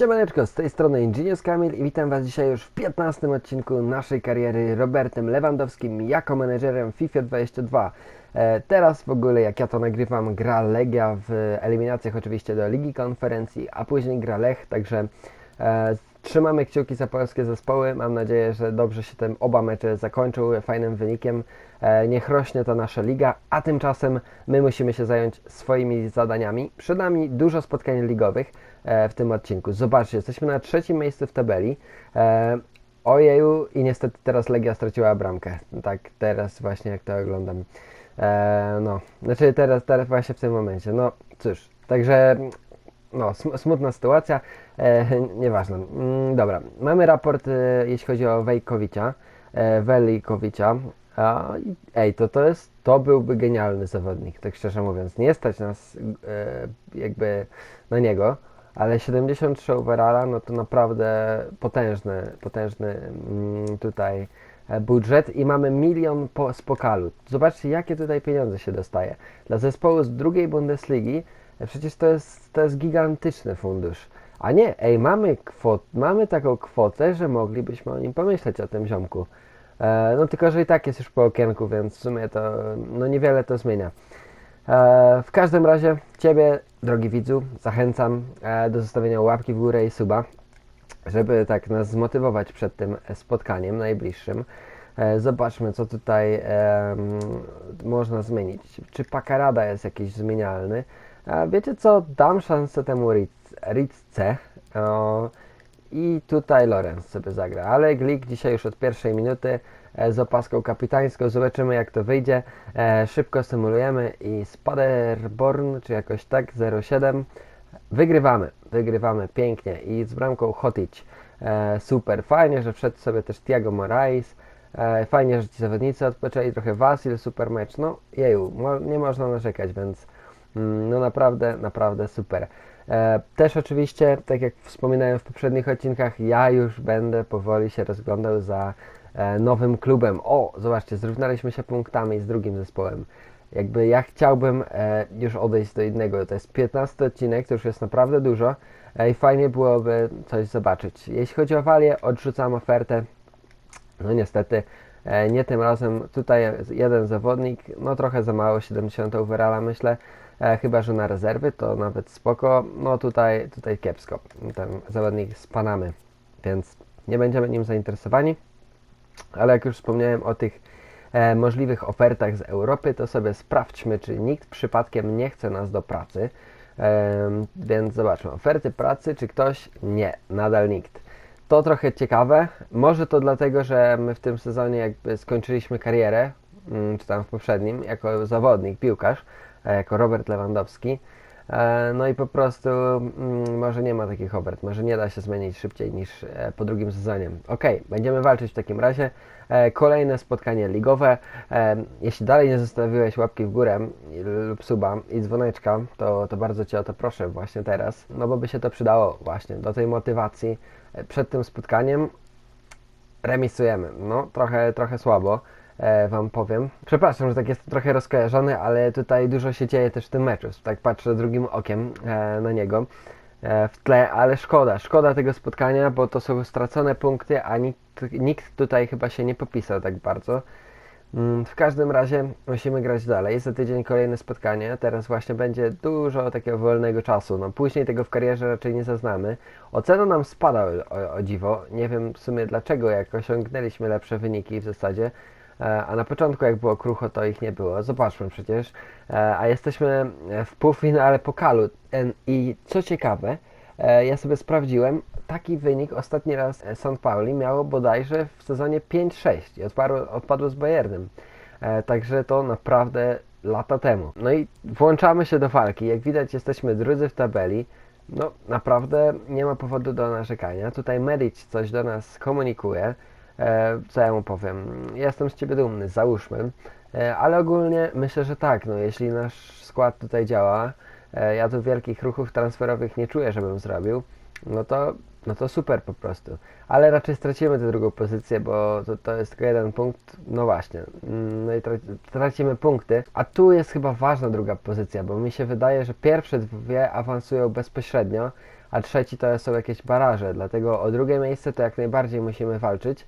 Siemaneczko, z tej strony Ingenious Kamil i witam Was dzisiaj już w 15 odcinku naszej kariery Robertem Lewandowskim jako menedżerem FIFA 22. E, teraz w ogóle jak ja to nagrywam gra Legia w eliminacjach oczywiście do Ligi Konferencji, a później gra Lech, także e, trzymamy kciuki za polskie zespoły. Mam nadzieję, że dobrze się te oba mecze zakończą fajnym wynikiem. E, niech rośnie ta nasza liga, a tymczasem my musimy się zająć swoimi zadaniami. Przed nami dużo spotkań ligowych w tym odcinku. Zobaczcie, jesteśmy na trzecim miejscu w tabeli. E, ojeju i niestety teraz Legia straciła bramkę. Tak teraz właśnie jak to oglądam. E, no, znaczy teraz, teraz właśnie w tym momencie. No cóż, także no, sm- smutna sytuacja, e, nieważne. Mm, dobra, mamy raport, e, jeśli chodzi o Wejkowicza, e, Welikowicza. A, ej, to, to jest, to byłby genialny zawodnik, tak szczerze mówiąc. Nie stać nas e, jakby na niego, ale 73 overalla, no to naprawdę potężny, potężny mm, tutaj e, budżet i mamy milion po, z pokalu. Zobaczcie, jakie tutaj pieniądze się dostaje. Dla zespołu z drugiej Bundesligi e, przecież to jest, to jest gigantyczny fundusz. A nie, ej, mamy, kwot, mamy taką kwotę, że moglibyśmy o nim pomyśleć, o tym ziomku. E, no tylko, że i tak jest już po okienku, więc w sumie to no niewiele to zmienia. E, w każdym razie Ciebie, drogi widzu, zachęcam e, do zostawienia łapki w górę i suba, żeby tak nas zmotywować przed tym spotkaniem najbliższym. E, zobaczmy, co tutaj można zmienić. Czy Pakarada jest jakiś zmienialny? Wiecie co? Dam szansę temu. O, i tutaj Lorenz sobie zagra, ale Glik dzisiaj już od pierwszej minuty z opaską kapitańską. Zobaczymy jak to wyjdzie. E, szybko symulujemy i Spaderborn, czy jakoś tak, 07. Wygrywamy, wygrywamy pięknie i z bramką Hotic. E, super, fajnie, że wszedł sobie też Thiago Moraes. E, fajnie, że ci zawodnicy odpoczęli, trochę Wasil, super mecz. No jeju, nie można narzekać, więc mm, no naprawdę, naprawdę super. E, Też oczywiście, tak jak wspominałem w poprzednich odcinkach, ja już będę powoli się rozglądał za e, nowym klubem. O, zobaczcie, zrównaliśmy się punktami z drugim zespołem. Jakby ja chciałbym e, już odejść do innego. To jest 15 odcinek, to już jest naprawdę dużo e, i fajnie byłoby coś zobaczyć. Jeśli chodzi o Walię, odrzucam ofertę. No niestety, e, nie tym razem. Tutaj jeden zawodnik, no trochę za mało, 70 overalla myślę. E, chyba, że na rezerwy to nawet spoko. No tutaj, tutaj kiepsko. Ten zawodnik z Panamy, więc nie będziemy nim zainteresowani. Ale jak już wspomniałem o tych e, możliwych ofertach z Europy, to sobie sprawdźmy, czy nikt przypadkiem nie chce nas do pracy. Em, więc zobaczmy, oferty pracy, czy ktoś? Nie, nadal nikt. To trochę ciekawe. Może to dlatego, że my w tym sezonie jakby skończyliśmy karierę, mm, czy tam w poprzednim, jako zawodnik, piłkarz, e, jako Robert Lewandowski. E, No i po prostu mm, może nie ma takich ofert, może nie da się zmienić szybciej niż e, po drugim sezonie. Ok, będziemy walczyć w takim razie. E, Kolejne spotkanie ligowe. Jeśli dalej nie zostawiłeś łapki w górę lub suba i dzwoneczka, to, to bardzo Cię o to proszę właśnie teraz, no bo by się to przydało właśnie do tej motywacji przed tym spotkaniem. Remisujemy. No, trochę, trochę słabo wam powiem. Przepraszam, że tak jest trochę rozkojarzony, ale tutaj dużo się dzieje też w tym meczu. Tak patrzę drugim okiem e, na niego e, w tle, ale szkoda, szkoda tego spotkania, bo to są stracone punkty, a nikt, nikt tutaj chyba się nie popisał tak bardzo. Mm, W każdym razie musimy grać dalej. Za tydzień kolejne spotkanie. Teraz właśnie będzie dużo takiego wolnego czasu. No później tego w karierze raczej nie zaznamy. Ocena nam spada o, o dziwo. Nie wiem w sumie dlaczego, jak osiągnęliśmy lepsze wyniki w zasadzie. E, A na początku jak było krucho, to ich nie było. Zobaczmy przecież. E, A jesteśmy w półfinale pokalu. En- I co ciekawe, e, ja sobie sprawdziłem, taki wynik ostatni raz e, St. Pauli miało bodajże w sezonie 5-6 i odpadło, odpadło z Bayernem. E, także to naprawdę lata temu. No i włączamy się do walki. Jak widać jesteśmy drudzy w tabeli. No naprawdę nie ma powodu do narzekania. Tutaj Medic coś do nas komunikuje. E, co ja mu powiem? Jestem z Ciebie dumny, załóżmy. E, ale ogólnie myślę, że tak. No, jeśli nasz skład tutaj działa, e, ja tu wielkich ruchów transferowych nie czuję, żebym zrobił, no to, no to super po prostu. Ale raczej stracimy tę drugą pozycję, bo to, to jest tylko jeden punkt. No właśnie, mm, no i tra- tracimy punkty. A tu jest chyba ważna druga pozycja, bo mi się wydaje, że pierwsze dwie awansują bezpośrednio, a trzeci to są jakieś baraże, dlatego o drugie miejsce to jak najbardziej musimy walczyć.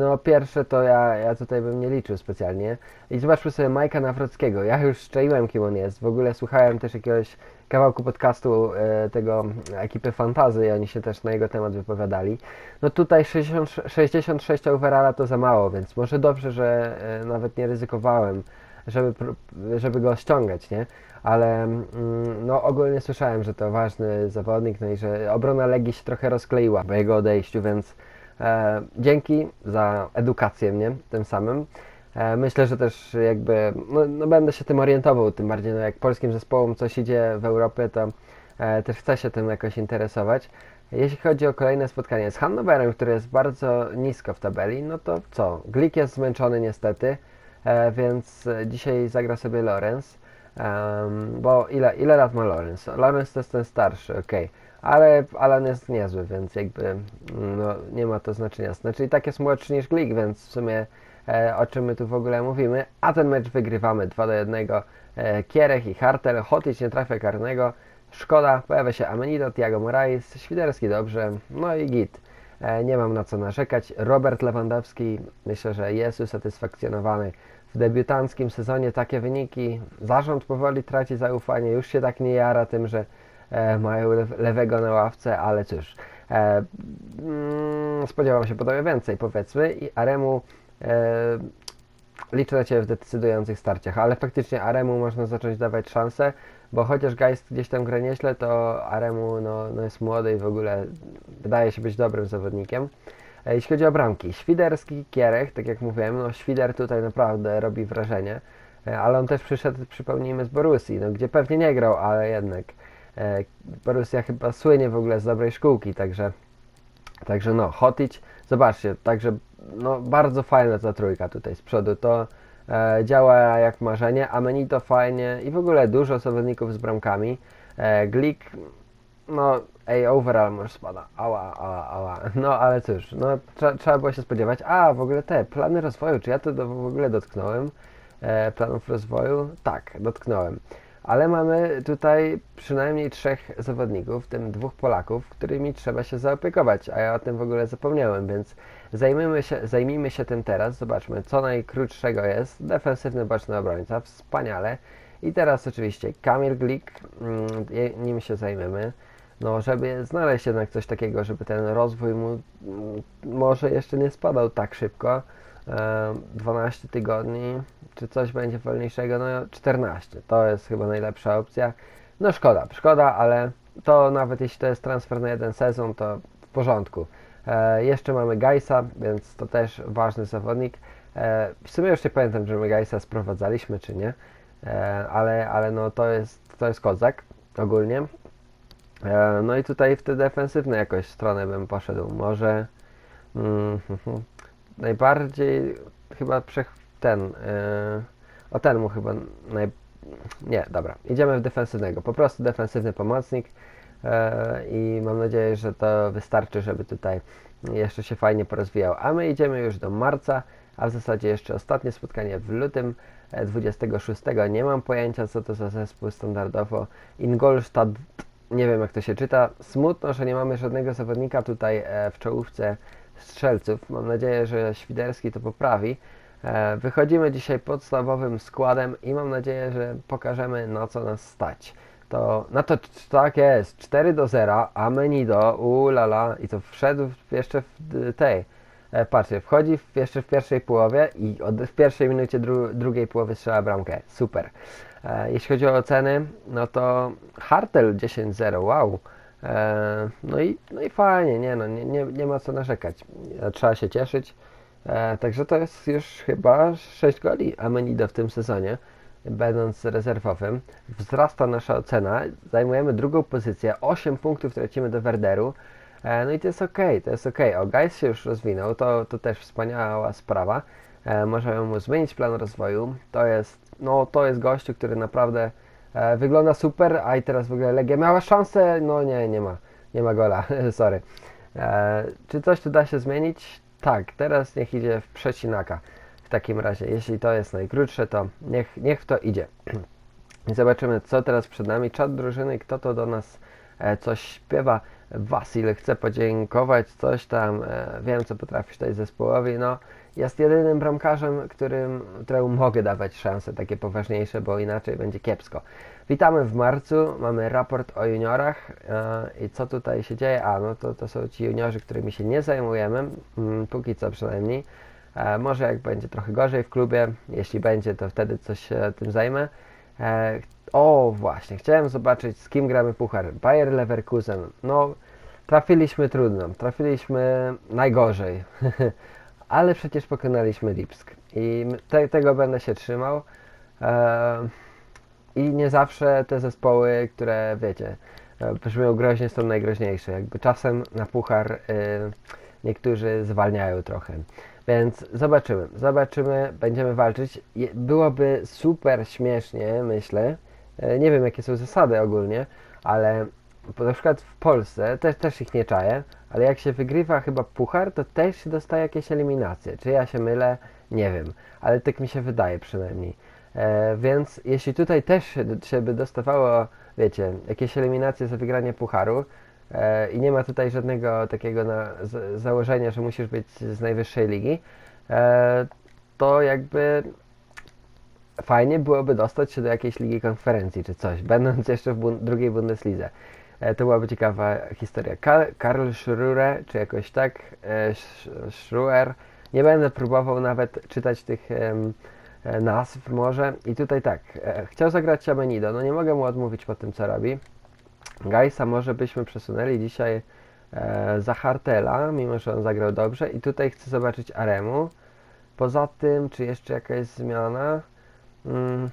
No pierwsze to ja, ja tutaj bym nie liczył specjalnie. I zobaczmy sobie Majka Nawrockiego. Ja już szczaiłem kim on jest. W ogóle słuchałem też jakiegoś kawałku podcastu e, tego ekipy Fantazy i oni się też na jego temat wypowiadali. No tutaj 60, 66 overalla to za mało, więc może dobrze, że e, nawet nie ryzykowałem, żeby, żeby go ściągać, nie? Ale mm, no ogólnie słyszałem, że to ważny zawodnik, no i że obrona Legii się trochę rozkleiła po jego odejściu, więc dzięki za edukację mnie tym samym. E, Myślę, że też jakby, no, no będę się tym orientował, tym bardziej no jak polskim zespołom coś idzie w Europie, to e, też chcę się tym jakoś interesować. Jeśli chodzi o kolejne spotkanie z Hannoverem, które jest bardzo nisko w tabeli, no to co? Glik jest zmęczony niestety, e, więc e, dzisiaj zagra sobie Lorenz. Em, bo ile, ile lat ma Lorenz? Lorenz to jest ten starszy, okej. Ale Alan jest niezły, więc jakby mm, no, nie ma to znaczenia. Znaczy i tak jest młodszy niż Glik, więc w sumie e, o czym my tu w ogóle mówimy. A ten mecz wygrywamy 2 do 1. E, Kierech i Hartel, Hotic nie trafia karnego. Szkoda, pojawia się Amenito, Thiago Moraes, Świderski dobrze, no i git. E, nie mam na co narzekać. Robert Lewandowski myślę, że jest usatysfakcjonowany. W debiutanckim sezonie takie wyniki. Zarząd powoli traci zaufanie, już się tak nie jara tym, że mają lew- lewego na ławce, ale cóż. E, mm, spodziewam się podobnie więcej, powiedzmy. I Aremu e, liczę na Ciebie w decydujących starciach, ale faktycznie Aremu można zacząć dawać szansę, bo chociaż Geist gdzieś tam gra nieźle, to Aremu no, no jest młody i w ogóle wydaje się być dobrym zawodnikiem. E, Jeśli chodzi o bramki, Świderski, Kierech, tak jak mówiłem, no Świder tutaj naprawdę robi wrażenie, E, ale on też przyszedł, przypomnijmy, z Borussii, no, gdzie pewnie nie grał, ale jednak e, Borussia chyba słynie w ogóle z dobrej szkółki, także Także no, Hotic, zobaczcie, także no bardzo fajna ta trójka tutaj z przodu, to e, działa jak marzenie, Amenito fajnie i w ogóle dużo zawodników z bramkami, e, Glik, no ej, overall może spada, ała, ała, ała, no ale cóż, no trzeba było się spodziewać, a w ogóle te plany rozwoju, czy ja to do, w ogóle dotknąłem, e, planów rozwoju, tak, dotknąłem. Ale mamy tutaj przynajmniej trzech zawodników, w tym dwóch Polaków, którymi trzeba się zaopiekować, a ja o tym w ogóle zapomniałem, więc zajmijmy się, zajmijmy się tym teraz. Zobaczmy, co najkrótszego jest. Defensywny boczny obrońca, wspaniale. I teraz oczywiście Kamil Glik, mm, nim się zajmiemy. No, żeby znaleźć jednak coś takiego, żeby ten rozwój mu mm, może jeszcze nie spadał tak szybko. E, 12 tygodni, czy coś będzie wolniejszego? No 14, to jest chyba najlepsza opcja. No szkoda, szkoda, ale to nawet jeśli to jest transfer na jeden sezon, to w porządku. E, jeszcze mamy Geisa, więc to też ważny zawodnik. E, w sumie już nie pamiętam, czy my Geisa sprowadzaliśmy, czy nie, e, ale, ale no to jest, to jest kozak ogólnie. E, no i tutaj w tę defensywną jakoś stronę bym poszedł. Może mm, najbardziej chyba przech ten e, o ten mu chyba naj... nie, dobra, idziemy w defensywnego, po prostu defensywny pomocnik e, i mam nadzieję, że to wystarczy, żeby tutaj jeszcze się fajnie porozwijał. A my idziemy już do marca, a w zasadzie jeszcze ostatnie spotkanie w lutym e, 26. Nie mam pojęcia, co to za zespół standardowo. Ingolstadt, nie wiem jak to się czyta. Smutno, że nie mamy żadnego zawodnika tutaj e, w czołówce strzelców. Mam nadzieję, że Świderski to poprawi. E, Wychodzimy dzisiaj podstawowym składem i mam nadzieję, że pokażemy na co nas stać. To na to tak jest, 4 do 0, Amenido, ulala i to wszedł jeszcze w tej. E, patrzcie, wchodzi w, jeszcze w pierwszej połowie i od, w pierwszej minucie dru, drugiej połowy strzela bramkę. Super. E, jeśli chodzi o oceny, no to Hartel 10-0, wow. E, no, i, no i fajnie, nie, no, nie, nie, nie ma co narzekać. E, Trzeba się cieszyć. E, także to jest już chyba 6 goli Amenido w tym sezonie, będąc rezerwowym. Wzrasta nasza ocena, zajmujemy drugą pozycję, 8 punktów tracimy do Werderu. No i to jest ok, to jest ok. O, Geis się już rozwinął, to, to też wspaniała sprawa. Możemy mu zmienić plan rozwoju. To jest, no, to jest gościu, który naprawdę wygląda super, a i teraz w ogóle Legia miała szansę, no nie, nie ma, nie ma gola, sorry. E, czy coś tu da się zmienić? Tak, teraz niech idzie w przecinaka. W takim razie, jeśli to jest najkrótsze, to niech, niech w to idzie. Zobaczymy, co teraz przed nami. Czat drużyny, kto to do nas e, coś śpiewa. Wasil chce podziękować, coś tam, e, wiem co potrafisz dać zespołowi, no jest jedynym bramkarzem, którym, któremu mogę dawać szanse takie poważniejsze, bo inaczej będzie kiepsko. Witamy w marcu, mamy raport o juniorach e, i co tutaj się dzieje? A, no to, to są ci juniorzy, którymi się nie zajmujemy, mm, póki co przynajmniej. E, może jak będzie trochę gorzej w klubie, jeśli będzie, to wtedy coś się tym zajmę. E, o, właśnie, chciałem zobaczyć z kim gramy puchar. Bayer Leverkusen. No, trafiliśmy trudno, trafiliśmy najgorzej, ale przecież pokonaliśmy Lipsk i te, tego będę się trzymał. E, I nie zawsze te zespoły, które wiecie, e, brzmią groźnie, są najgroźniejsze. Jakby czasem na puchar e, niektórzy zwalniają trochę. Więc zobaczymy, zobaczymy, będziemy walczyć. Byłoby super śmiesznie, myślę. E, Nie wiem, jakie są zasady ogólnie, ale na przykład w Polsce też, też ich nie czaję, ale jak się wygrywa chyba puchar, to też się dostaje jakieś eliminacje. Czy ja się mylę? Nie wiem, ale tak mi się wydaje przynajmniej. E, więc jeśli tutaj też się, by dostawało, wiecie, jakieś eliminacje za wygranie pucharu e, i nie ma tutaj żadnego takiego na, z, założenia, że musisz być z najwyższej ligi, e, to jakby fajnie byłoby dostać się do jakiejś ligi konferencji czy coś, będąc jeszcze w drugiej Bundeslidze. E, to byłaby ciekawa historia. Karl, Karl czy jakoś tak, e, Sch- Schruer, nie będę próbował nawet czytać tych e, nazw może. I tutaj tak, chciał zagrać Amenido, no nie mogę mu odmówić po tym co robi. Gajsa może byśmy przesunęli dzisiaj za Hartela, mimo że on zagrał dobrze. I tutaj chcę zobaczyć Aremu. Poza tym, czy jeszcze jakaś zmiana? Mm,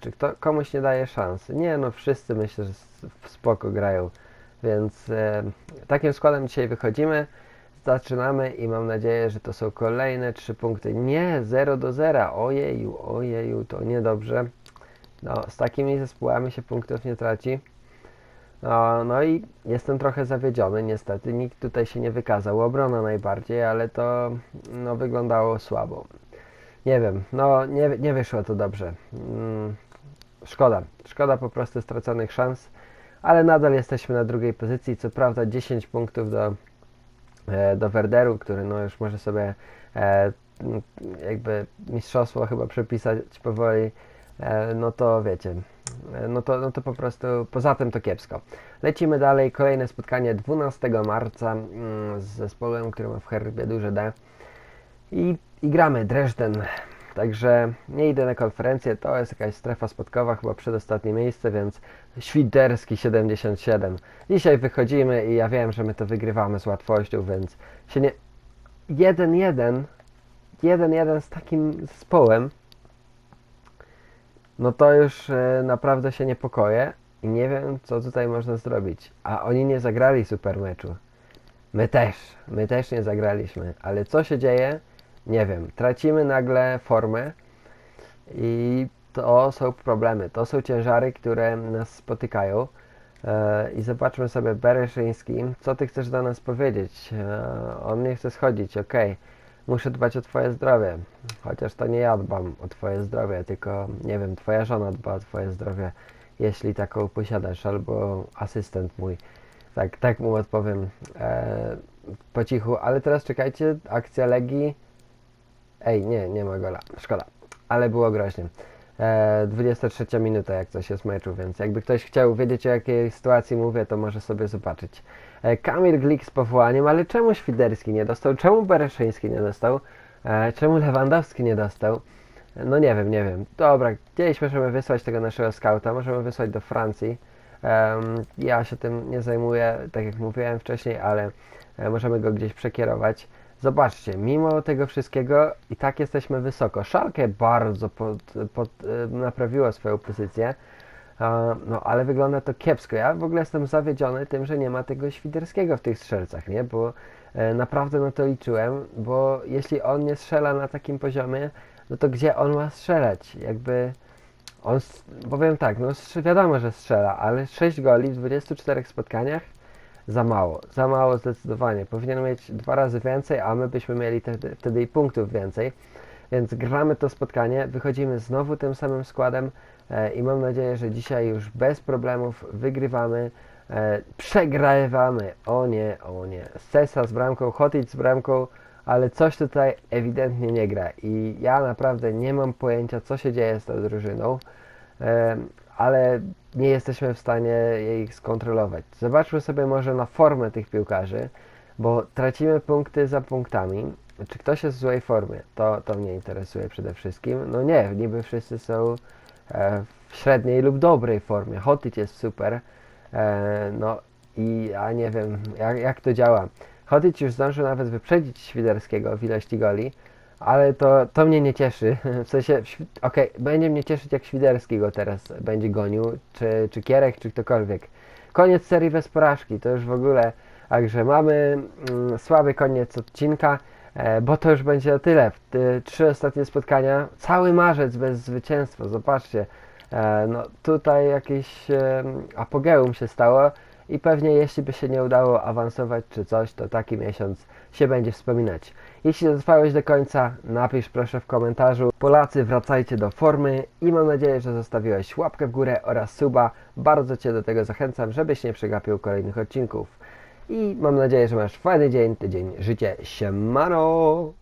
czy kto, komuś nie daje szansy? Nie, no wszyscy myślę, że s- spoko grają. Więc e, takim składem dzisiaj wychodzimy. Zaczynamy i mam nadzieję, że to są kolejne trzy punkty. Nie, 0 do 0. Ojeju, ojeju, to niedobrze. No, z takimi zespołami się punktów nie traci. No, no i jestem trochę zawiedziony, niestety. Nikt tutaj się nie wykazał. Obrona najbardziej, ale to no, wyglądało słabo. Nie wiem, no nie, nie wyszło to dobrze. Mm, szkoda, szkoda po prostu straconych szans, ale nadal jesteśmy na drugiej pozycji. Co prawda 10 punktów do, e, do Werderu, który no już może sobie e, jakby mistrzostwo chyba przepisać powoli. E, no to wiecie, no to, no to po prostu poza tym to kiepsko. Lecimy dalej, kolejne spotkanie 12 marca mm, z zespołem, który ma w herbie duże D i, i gramy Dresden. Także nie idę na konferencję, to jest jakaś strefa spotkowa, chyba przedostatnie miejsce, więc Świderski 77. Dzisiaj wychodzimy i ja wiem, że my to wygrywamy z łatwością, więc się nie... 1-1 1-1 z takim zespołem no to już e, naprawdę się niepokoję i nie wiem, co tutaj można zrobić. A oni nie zagrali super meczu. My też, my też nie zagraliśmy, ale co się dzieje? Nie wiem. Tracimy nagle formę i to są problemy, to są ciężary, które nas spotykają. E, I zobaczmy sobie Bereszyński, co ty chcesz do nas powiedzieć? E, on nie chce schodzić, okej. Muszę dbać o twoje zdrowie. Chociaż to nie ja dbam o twoje zdrowie, tylko nie wiem, twoja żona dba o twoje zdrowie, jeśli taką posiadasz, albo asystent mój. Tak, tak mu odpowiem e, po cichu, ale teraz czekajcie, akcja Legii. Ej, nie, nie ma gola, szkoda, ale było groźnie. E, 23 minuta jak coś jest meczu, więc jakby ktoś chciał wiedzieć o jakiej sytuacji mówię, to może sobie zobaczyć. E, Kamil Glik z powołaniem, ale czemu Świderski nie dostał? Czemu Bereszyński nie dostał? E, czemu Lewandowski nie dostał? E, No nie wiem, nie wiem. Dobra, gdzieś możemy wysłać tego naszego skauta, możemy wysłać do Francji. Em, ja się tym nie zajmuję, tak jak mówiłem wcześniej, ale e, możemy go gdzieś przekierować. Zobaczcie, mimo tego wszystkiego i tak jesteśmy wysoko. Szalkę bardzo pod, pod, e, naprawiło swoją pozycję. E, No, ale wygląda to kiepsko. Ja w ogóle jestem zawiedziony tym, że nie ma tego Świderskiego w tych strzelcach, nie? Bo e, naprawdę na to liczyłem, bo jeśli on nie strzela na takim poziomie, no to gdzie on ma strzelać? Jakby on, powiem tak, no wiadomo, że strzela, ale 6 goli w 24 spotkaniach za mało, za mało zdecydowanie. Powinien mieć dwa razy więcej, a my byśmy mieli wtedy, wtedy i punktów więcej. Więc gramy to spotkanie, wychodzimy znowu tym samym składem e, i mam nadzieję, że dzisiaj już bez problemów wygrywamy. E, przegrywamy, o nie, o nie. Sesa z bramką, Hotic z bramką, ale coś tutaj ewidentnie nie gra i ja naprawdę nie mam pojęcia, co się dzieje z tą drużyną, Em, ale nie jesteśmy w stanie jej skontrolować. Zobaczmy sobie może na formę tych piłkarzy, bo tracimy punkty za punktami. Czy ktoś jest w złej formie? To, to mnie interesuje przede wszystkim. No nie, niby wszyscy są e, w średniej lub dobrej formie. Hotic jest super. E, no i ja nie wiem, jak, jak to działa. Hotic już zdążył nawet wyprzedzić Świderskiego w ilości goli, ale to, to mnie nie cieszy. W sensie, okej, będzie mnie cieszyć jak Świderski go teraz będzie gonił, czy, czy Kierek, czy ktokolwiek. Koniec serii bez porażki, to już w ogóle. Także mamy mm, słaby koniec odcinka, e, bo to już będzie o tyle. Te trzy ostatnie spotkania, cały marzec bez zwycięstwa, zobaczcie. E, no tutaj jakieś e, apogeum się stało i pewnie jeśli by się nie udało awansować czy coś, to taki miesiąc się będzie wspominać. Jeśli dotrwałeś do końca, napisz proszę w komentarzu. Polacy, wracajcie do formy i mam nadzieję, że zostawiłeś łapkę w górę oraz suba. Bardzo Cię do tego zachęcam, żebyś nie przegapił kolejnych odcinków. I mam nadzieję, że masz fajny dzień, tydzień, życie. Siemano!